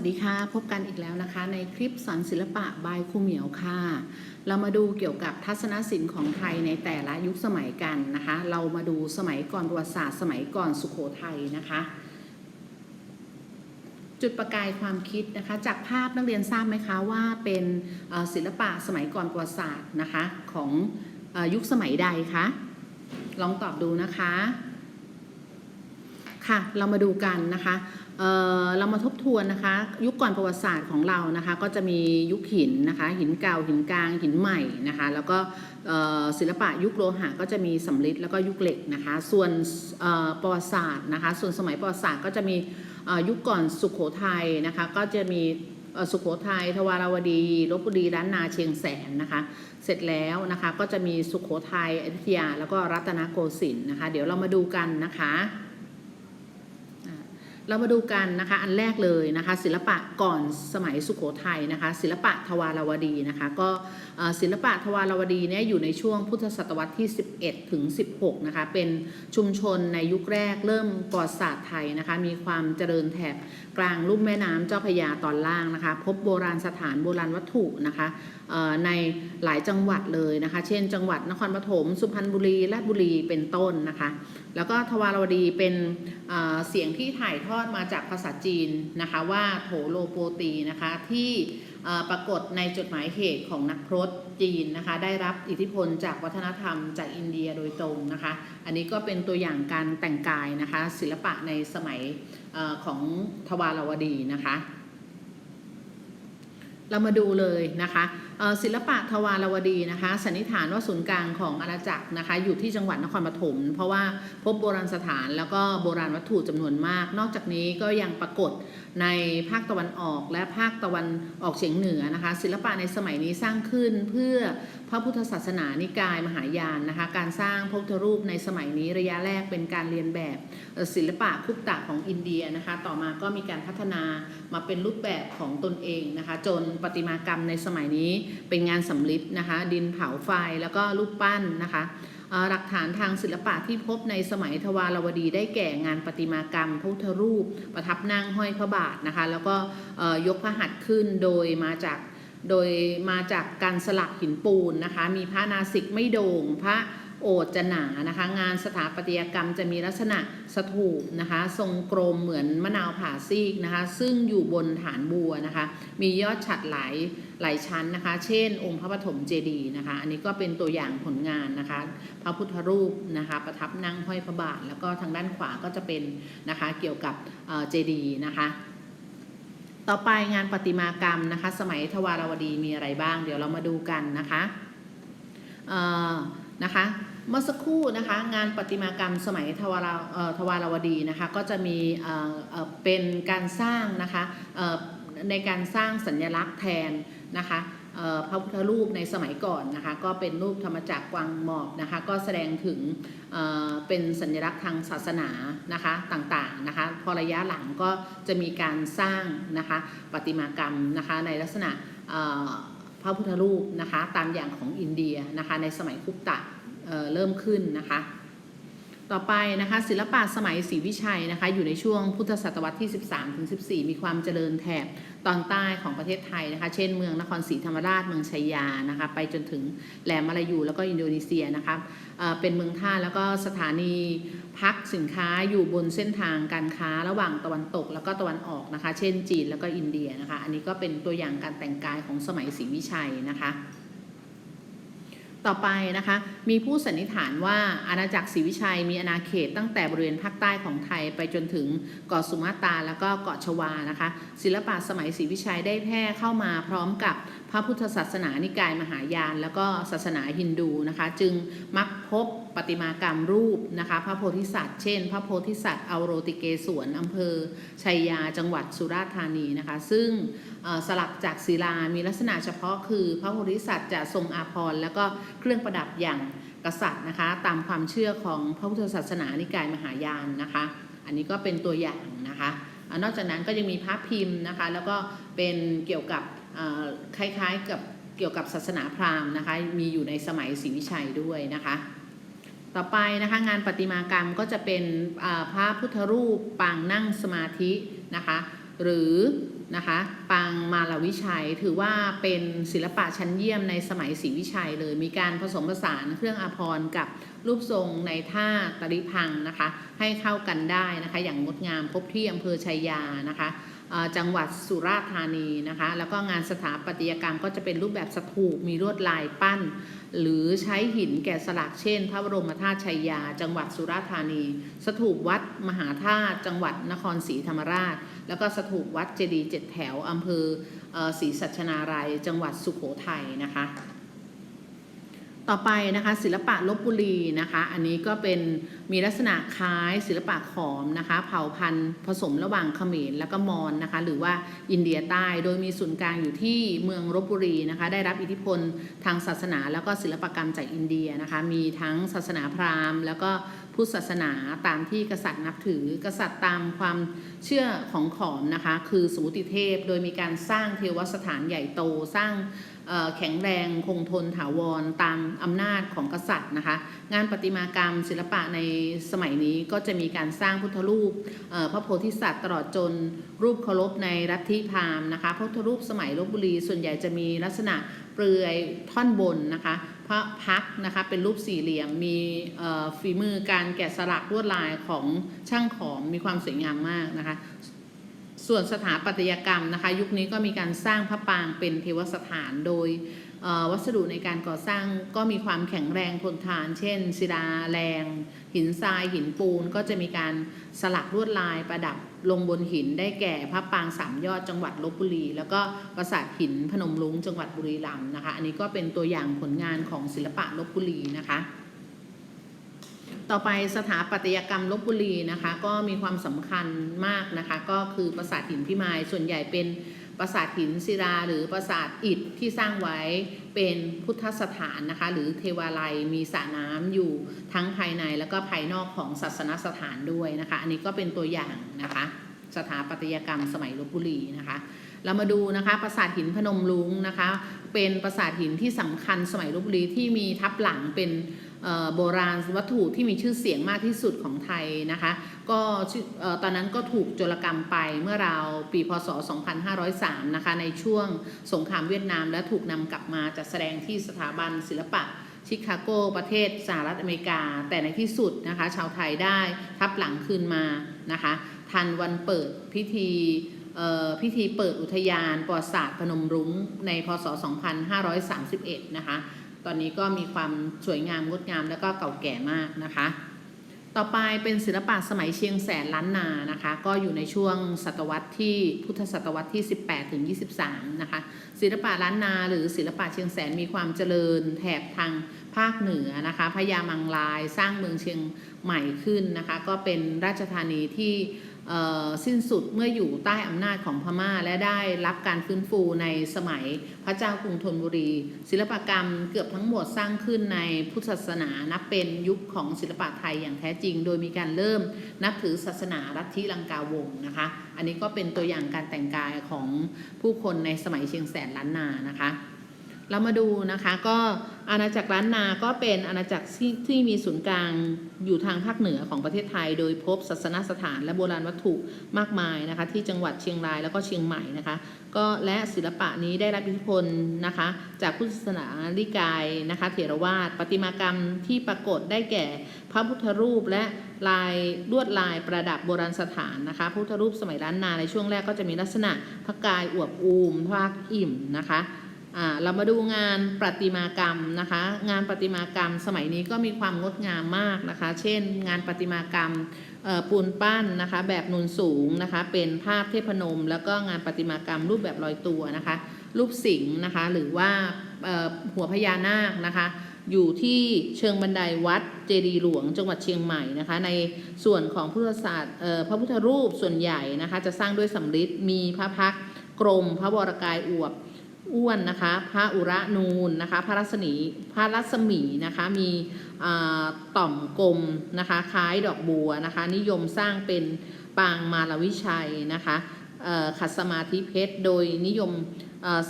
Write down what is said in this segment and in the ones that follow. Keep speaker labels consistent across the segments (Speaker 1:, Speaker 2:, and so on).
Speaker 1: สวัสดีค่ะ พบกันอีกแล้วนะคะ ในคลิปสอนศิลปะบายครูเหมียวค่ะ เรามาดูเกี่ยวกับทัศนศิลป์ของไทยในแต่ละยุคสมัยกันนะคะ เรามาดูสมัยก่อนประวัติศาสตร์ สมัยก่อนสุโขทัยนะคะ จุดประกายความคิดนะคะ จากภาพนักเรียนทราบไหมคะว่าเป็นศิลปะสมัยก่อนประวัติศาสตร์นะคะของอยุคสมัยใดคะลองตอบดูนะคะค่ะเรามาดูกันนะคะ เเรามาทบทวนนะคะ ยุคก่อนประวัติศาสตร์ของเรานะคะ ก็จะมียุคหินนะคะ หินเก่าหินกลางหินใหม่นะคะ แล้วก็ศิลปะยุคโลหะก็จะมีสำริดแล้วก็ยุคเหล็กนะคะ ส่วนประวัติศาสตร์นะคะ ส่วนสมัยประวัติศาสตร์ก็จะมียุคก่อนสุขโขทัยนะคะ ก็จะมีสุโขทัยทวาราวดีลบบุรีล้านนาเชียงแสนนะคะ เสร็จแล้วนะคะก็จะมีสุขโขทัยอยุธยาแล้วก็รัตนโกสินทร์นะคะ เดี๋ยวเรามาดูกันนะคะ เรามาดูกันนะคะอันแรกเลยนะคะ ศิลปะก่อนสมัยสุขโขทัยนะคะ ศิลปะทวารวดีนะคะ ก็ศิลปะทวารวดีเนี่ยอยู่ในช่วงพุทธศตวรรษที่ 11 ถึง 16 นะคะ เป็นชุมชนในยุคแรกเริ่มประวัติศาสตร์ไทยนะคะ มีความเจริญแถบ กลางลุ่มแม่น้ำเจ้าพยาตอนล่างนะคะ พบโบราณสถานโบราณวัตถุนะคะในหลายจังหวัดเลยนะคะ เช่น จังหวัดนครปฐมสุพรรณบุรีราชบุรีเป็นต้นนะคะ แล้วก็ทวารวดีเป็นเเสียงที่ถ่ายทอดมาจากภาษาจีนนะคะว่าโถโลโปตีนะคะที่ปรากฏในจดหมายเหตุของนักพรตจีนนะคะ ได้รับอิทธิพลจากวัฒนธรรมจากอินเดียโดยตรงนะคะ อันนี้ก็เป็นตัวอย่างการแต่งกายนะคะ ศิลปะในสมัย ของทวารวดีนะคะ เรามาดูเลยนะคะ ศิลปะทวารวดีนะคะสันนิษฐานว่าศูนย์กลางของอาณาจักรนะคะ อยู่ที่จังหวัดนครปฐมเพราะว่าพบโบราณสถานแล้วก็โบราณวัตถุจำนวนมาก นอกจากนี้ก็ยังปรากฏในภาคตะวันออกและภาคตะวันออกเฉียงเหนือนะคะ ศิลปะในสมัยนี้สร้างขึ้นเพื่อพระพุทธศาสนานิกายมหายานนะคะ การสร้างพระพุทธรูปในสมัยนี้ระยะแรกเป็นการเรียนแบบศิลปะคุกตะของอินเดียนะคะ ต่อมาก็มีการพัฒนามาเป็นรูปแบบของตนเองนะคะ จนประติมากรรมในสมัยนี้เป็นงานสำลิดนะคะ ดินเผาไฟแล้วก็รูปปั้นนะคะหลักฐานทางศิลปะที่พบในสมัยทวารวดีได้แก่งานประติมากรรมพระพุทธรูป ประทับนั่งห้อยพระบาทนะคะ แล้วก็ยกพระหัตถ์ขึ้นโดยมาจากโดยมาจากการสลักหินปูนนะคะ มีพระนาสิกไม่โด่งพระ โอษจะหนานะคะ งานสถาปัตยกรรมจะมีลักษณะสถูปนะคะ ทรงกลมเหมือนมะนาวผ่าซีกนะคะ ซึ่งอยู่บนฐานบัวนะคะ มียอดฉัดหลายหลายชั้นนะคะ เช่น องค์พระปฐมเจดีย์นะคะ อันนี้ก็เป็นตัวอย่างผลงานนะคะ พระพุทธรูปนะคะ ประทับนั่งห้อยพระบาท แล้วก็ทางด้านขวาก็จะเป็นนะคะเกี่ยวกับเอ่อเจดีย์นะคะต่อไปงานประติมากรรมนะคะ สมัยทวารวดีมีอะไรบ้าง เดี๋ยวเรามาดูกันนะคะเอ่อ นะคะเมื่อสักครู่นะคะงานประติมากรรมสมัยทวารเอ่อทวารวดีนะคะก็จะมีเป็นการสร้างนะคะในการสร้างสัญลักษณ์แทนนะคะพระพุทธรูปในสมัยก่อนนะคะก็เป็นรูปธรรมจักรกวางหมอบนะคะก็แสดงถึงเเป็นสัญลักษณ์ทางศาสนานะคะต่างๆนะคะพอระยะหลังก็จะมีการสร้างนะคะประติมากรรมนะคะในลักษณะ พระพุทธรูปนะคะ ตามอย่างของอินเดียนะคะ ในสมัยคุปตะเเริ่มขึ้นนะคะ ต่อไปนะคะศิลปะสมัยศรีวิชัยนะคะอยู่ในช่วงพุทธศตวรรษที่ 13ถึง14 มีความเจริญแถบตอนใต้ของประเทศไทยนะคะ เช่นเมืองนครศรีธรรมราชเมืองชัยยานะคะไปจนถึงแหลมมาลายูแล้วก็อินโดนีเซียนะคะเเป็นเมืองท่าแล้วก็สถานีพักสินค้าอยู่บนเส้นทางการค้าระหว่างตะวันตก แล้วก็ตะวันออกนะคะ เช่นจีนแล้วก็อินเดียนะคะ อันนี้ก็เป็นตัวอย่างการแต่งกายของสมัยศรีวิชัยนะคะ ต่อไปนะคะ มีผู้สันนิษฐานว่าอาณาจักรศรีวิชัยมีอาณาเขตตั้งแต่บริเวณภาคใต้ของไทยไปจนถึงเกาะสุมาตราแล้วก็เกาะชวานะคะ ศิลปะสมัยศรีวิชัยได้แพร่เข้ามาพร้อมกับ พระพุทธศาสนานิกายมหายาน แล้วก็ศาสนาฮินดูนะคะ จึงมักพบประติมากรรมรูปนะคะ พระโพธิสัตว์ เช่น พระโพธิสัตว์อโรติเกสวนอำเภอชัยยาจังหวัดสุราษฎร์ธานีนะคะ ซึ่งสลักจากศิลามีลักษณะเฉพาะคือ พระโพธิสัตว์จะทรงอาภรณ์แล้วก็เครื่องประดับอย่างกษัตริย์นะคะ ตามความเชื่อของพระพุทธศาสนานิกายมหายานนะคะ อันนี้ก็เป็นตัวอย่างนะคะนอกจากนั้นก็ยังมีพระพิมพ์นะคะ แล้วก็เป็นเกี่ยวกับ คล้ายๆกับเกี่ยวกับศาสนาพราหมณ์นะคะ มีอยู่ในสมัยศรีวิชัยด้วยนะคะ ต่อไปนะคะงานประติมากรรมก็จะเป็นอ่าพระพุทธรูปปางนั่งสมาธินะคะ หรือนะคะปางมาลวิชัยถือว่าเป็นศิลปะชั้นเยี่ยมในสมัยศรีวิชัยเลย มีการผสมผสานเครื่องอภรณ์กับรูปทรงในท่าตริพังนะคะ ให้เข้ากันได้นะคะ อย่างงดงามพบที่อำเภอชัยยานะคะ จังหวัดสุราษฎร์ธานีนะคะ แล้วก็งานสถาปัตยกรรมก็จะเป็นรูปแบบสถูปมีลวดลายปั้น หรือใช้หินแกะสลักเช่น พระบรมธาตุชัยยา จังหวัดสุราษฎร์ธานี สถูปวัดมหาธาตุจังหวัดนครศรีธรรมราช แล้วก็สถูปวัดเจดีย์เจ็ดแถวอำเภอเอ่อศรีสัชนาลัยจังหวัดสุโขทัยนะคะ ต่อไปนะคะศิลปะลบบุรีนะคะอันนี้ก็เป็นมีลักษณะคล้ายศิลปะขอมนะคะเผ่าพันธุ์ผสมระหว่างเขมรแล้วก็มอนนะคะหรือว่าอินเดียใต้โดยมีศูนย์กลางอยู่ที่เมืองลบบุรีนะคะได้รับอิทธิพลทางศาสนาแล้วก็ศิลปกรรมจากอินเดียนะคะมีทั้งศาสนาพราหมณ์ แล้วก็ พุทธศาสนาตามที่กษัตริย์นับถือ กษัตริย์ตามความเชื่อของขอมนะคะคือสมุติเทพโดยมีการสร้างเทวสถานใหญ่โตสร้างแข็งแรงคงทนถาวรตามอำนาจของกษัตริย์นะคะ งานประติมากรรมศิลปะในสมัยนี้ก็จะมีการสร้างพุทธรูปพระโพธิสัตว์ตลอดจนรูปเคารพในรัฐทิพราหมณ์นะคะพระพุทธรูปสมัยลบบุรีส่วนใหญ่จะมีลักษณะเปลือยท่อนบนนะคะ พระพักนะคะเป็นรูปสี่เหลี่ยมมีฝีมือการแกะสลักลวดลายของช่างของมีความสวยงามมากนะคะ ส่วนสถาปัตยกรรมนะคะ ยุคนี้ก็มีการสร้างพระปรางเป็นเทวสถานโดย วัสดุในการก่อสร้างก็มีความแข็งแรงทนทาน เช่นศิลาแรง หินทรายหินปูน ก็จะมีการสลักลวดลายประดับลงบนหินได้แก่พระปางสามยอดจังหวัดลบบุรี แล้วก็ปราสาทหินพนมรุ้งจังหวัดบุรีรัมย์นะคะ อันนี้ก็เป็นตัวอย่างผลงานของศิลปะลบบุรีนะคะต่อไปสถาปัตยกรรมลบบุรีนะคะ ก็มีความสำคัญมากนะคะ ก็คือปราสาทหินพิมายส่วนใหญ่เป็น ปราสาทหินศิลาหรือปราสาทอิฐที่สร้างไว้เป็นพุทธสถานนะคะ หรือเทวาลัยมีสระน้ำอยู่ทั้งภายในแล้วก็ภายนอกของศาสนสถานด้วยนะคะ อันนี้ก็เป็นตัวอย่างนะคะ สถาปัตยกรรมสมัยลบบุรีนะคะ เรามาดูนะคะปราสาทหินพนมรุ้งนะคะ เป็นปราสาทหินที่สำคัญสมัยลบบุรีที่มีทับหลังเป็นโบราณวัตถุที่มีชื่อเสียงมากที่สุดของไทยนะคะ ก็ตอนนั้นก็ถูกโจรกรรมไปเมื่อราวปีพศ 2503 นะคะในช่วงสงครามเวียดนามและถูกนำกลับมาจัดแสดงที่สถาบันศิลปะ ชิคาโกประเทศสหรัฐอเมริกา แต่ในที่สุดนะคะ ชาวไทยได้ทับหลังคืนมานะคะ ทันวันเปิดพิธีพิธีเปิดอุทยานประวัติศาสตร์พนมรุ้งในพศ 2531 นะคะ ตอนนี้ก็มีความสวยงามงดงามแล้วก็เก่าแก่มากนะคะ ต่อไปเป็นศิลปะสมัยเชียงแสนล้านนานะคะ ก็อยู่ในช่วงศตวรรษที่พุทธศตวรรษที่ 18ถึง23 นะคะ ศิลปะล้านนาหรือศิลปะเชียงแสนมีความเจริญแถบทางภาคเหนือนะคะพญามังลายสร้างเมืองเชียงใหม่ขึ้นนะคะ ก็เป็นราชธานีที่ สิ้นสุดเมื่ออยู่ใต้อำนาจของพม่า และได้รับการฟื้นฟูในสมัยพระเจ้ากรุงธนบุรี ศิลปกรรมเกือบทั้งหมดสร้างขึ้นในพุทธศาสนานับเป็นยุคของศิลปะไทยอย่างแท้จริง โดยมีการเริ่มนับถือศาสนาลัทธิลังกาวงศ์นะคะ อันนี้ก็เป็นตัวอย่างการแต่งกายของผู้คนในสมัยเชียงแสนล้านนานะคะ เรามาดูนะคะก็อาณาจักรล้านนาก็เป็นอาณาจักรที่ที่มีศูนย์กลางอยู่ทางภาคเหนือของประเทศไทย โดยพบศาสนสถานและโบราณวัตถุมากมายนะคะที่จังหวัดเชียงรายแล้วก็เชียงใหม่นะคะก็และศิลปะนี้ได้รับอิทธิพลนะคะจากพุทธศาสนาลิกายนะคะเถรวาทประติมากรรมที่ปรากฏได้แก่พระพุทธรูปและลายลวดลายประดับโบราณสถานนะคะพุทธรูปสมัยล้านนาในช่วงแรกก็จะมีลักษณะพระกายอวบอูมพระพักอิ่มนะคะ เรามาดูงานประติมากรรมนะคะ งานประติมากรรมสมัยนี้ก็มีความงดงามมากนะคะ เช่น งานประติมากรรมปูนปั้นนะคะ แบบนูนสูงนะคะ เป็นภาพเทพนม แล้วก็งานประติมากรรมรูปแบบลอยตัวนะคะ รูปสิงห์นะคะ หรือว่าหัวพญานาคนะคะ อยู่ที่เชิงบันไดวัดเจดีหลวงจังหวัดเชียงใหม่นะคะ ในส่วนของพุทธศาสตร์พระพุทธรูปส่วนใหญ่นะคะ จะสร้างด้วยสำริดมีพระพักตร์กรมพระวรกายอวบ อ้วนนะคะพระอุระนูนนะคะพระรัศมีพระรัศมีนะคะมีต่อมกลมนะคะคล้ายดอกบัวนะคะนิยมสร้างเป็นปางมาลวิชัยนะคะขัดสมาธิเพชรโดยนิยม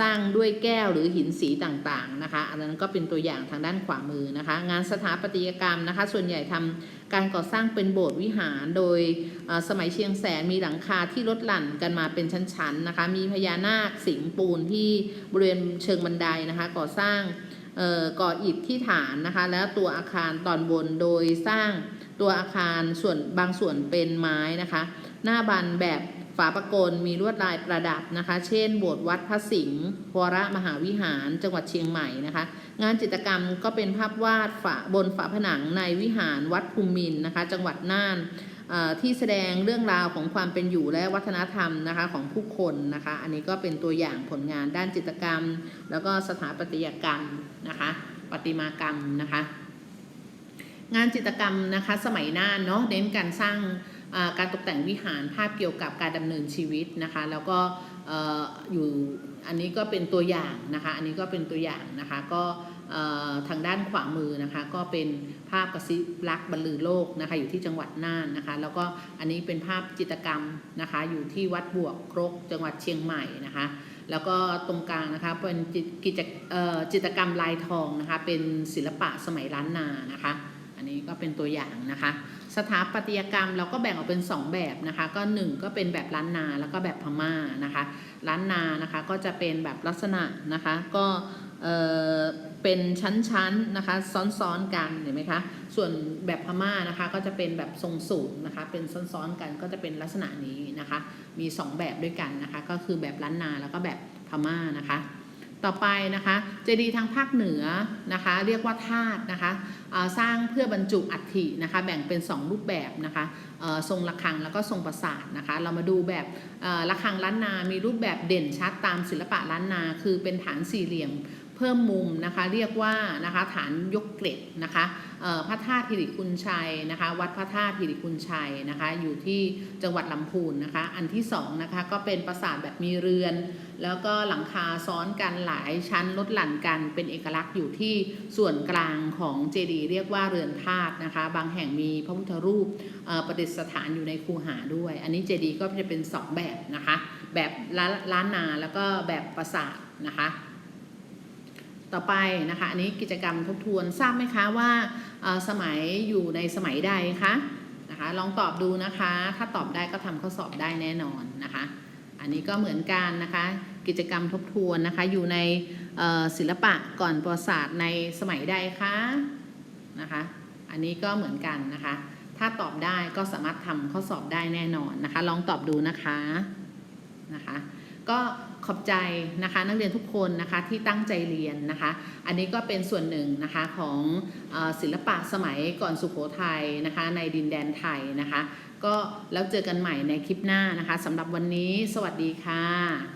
Speaker 1: สร้างด้วยแก้วหรือหินสีต่างๆนะคะ อันนั้นก็เป็นตัวอย่างทางด้านขวามือนะคะ งานสถาปัตยกรรมนะคะ ส่วนใหญ่ทำการก่อสร้างเป็นโบสถ์วิหาร โดยสมัยเชียงแสนมีหลังคาที่ลดหลั่นกันมาเป็นชั้นๆนะคะ มีพญานาคสิงปูนที่บริเวณเชิงบันไดนะคะ ก่อสร้างก่ออิฐที่ฐานนะคะ แล้วตัวอาคารตอนบนโดยสร้างตัวอาคารส่วนบางส่วนเป็นไม้นะคะ หน้าบันแบบ ฝาประกลมีลวดลายประดับนะคะ เช่น โบสถ์วัดพระสิงห์วรมหาวิหาร จังหวัดเชียงใหม่นะคะ งานจิตรกรรมก็เป็นภาพวาดฝาบนฝาผนังในวิหารวัดภูมินนะคะ จังหวัดน่านอ่อที่แสดงเรื่องราวของความเป็นอยู่และวัฒนธรรมนะคะของผู้คนนะคะ อันนี้ก็เป็นตัวอย่างผลงานด้านจิตรกรรม แล้วก็สถาปัตยกรรมนะคะประติมากรรมนะคะ งานจิตรกรรมนะคะสมัยน่านเนาะเน้นการสร้าง การตกแต่งวิหารภาพเกี่ยวกับการดำเนินชีวิตนะคะ แล้วก็ออยู่อันนี้ก็เป็นตัวอย่างนะคะ อันนี้ก็เป็นตัวอย่างนะคะ ก็ทางด้านขวามือนะคะ ก็เป็นภาพกระซิบรักบรรลือโลกนะคะ อยู่ที่จังหวัดน่านนะคะ แล้วก็อันนี้เป็นภาพจิตรกรรมนะคะ อยู่ที่วัดบวกครกจังหวัดเชียงใหม่นะคะแล้วก็ตรงกลางนะคะเป็นจิตกิจจิตรกรรมลายทองนะคะ เป็นศิลปะสมัยล้านนานะคะ อันนี้ก็เป็นตัวอย่างนะคะ สถาปัตยกรรมเราก็แบ่งออกเป็น 2 แบบนะคะ ก็ 1 ก็เป็นแบบล้านนาแล้วก็แบบพม่านะคะล้านนานะคะก็จะเป็นแบบลักษณะนะคะก็เอ่อเป็นชั้นๆนะคะซ้อนๆกันเห็นไหมคะส่วนแบบพม่านะคะก็จะเป็นแบบทรงสูงนะคะเป็นซ้อนๆกันก็จะเป็นลักษณะนี้นะคะมี 2 แบบด้วยกันนะคะก็คือแบบล้านนาแล้วก็แบบพม่านะคะ ต่อไปนะคะเจดีย์ทางภาคเหนือนะคะ เรียกว่าธาตุนะคะสร้างเพื่อบรรจุอัฐินะคะ แบ่งเป็น 2 รูปแบบนะคะทรงระฆังแล้วก็ทรงปราสาทนะคะ เรามาดูแบบระฆังล้านนา มีรูปแบบเด่นชัดตามศิลปะล้านนา คือเป็นฐานสี่เหลี่ยม เพิ่มมุมนะคะเรียกว่านะคะฐานยกเกล็ดนะคะพระธาตุหิริคุณชัยนะคะวัดพระธาตุหิริคุณชัยนะคะอยู่ที่จังหวัดลำพูนนะคะอันที่สองนะคะก็เป็นปราสาทแบบมีเรือน แล้วก็หลังคาซ้อนกันหลายชั้นลดหลั่นกัน เป็นเอกลักษณ์อยู่ที่ส่วนกลางของเจดีย์เรียกว่าเรือนธาตุนะคะ บางแห่งมีพระพุทธรูปประดิษฐานอยู่ในคูหาด้วย อันนี้เจดีย์ก็จะเป็นสองแบบนะคะแบบล้านนาแล้วก็แบบปราสาทนะคะ ต่อไปนะคะอันนี้กิจกรรมทบทวนทราบไหมคะว่าสมัยอยู่ในสมัยใดคะนะคะลองตอบดูนะคะ ถ้าตอบได้ก็ทำข้อสอบได้แน่นอนนะคะ อันนี้ก็เหมือนกันนะคะ กิจกรรมทบทวนนะคะอยู่ในศิลปะก่อนประวัติศาสตร์ในสมัยใดคะนะคะ อันนี้ก็เหมือนกันนะคะ ถ้าตอบได้ก็สามารถทำข้อสอบได้แน่นอนนะคะ ลองตอบดูนะคะนะคะ ก็ขอบใจนะคะนักเรียนทุกคนนะคะที่ตั้งใจเรียนนะคะ อันนี้ก็เป็นส่วนหนึ่งนะคะของศิลปะสมัยก่อนสุขโขทัยนะคะในดินแดนไทยนะคะ ก็แล้วเจอกันใหม่ในคลิปหน้านะคะสำหรับวันนี้ สวัสดีค่ะ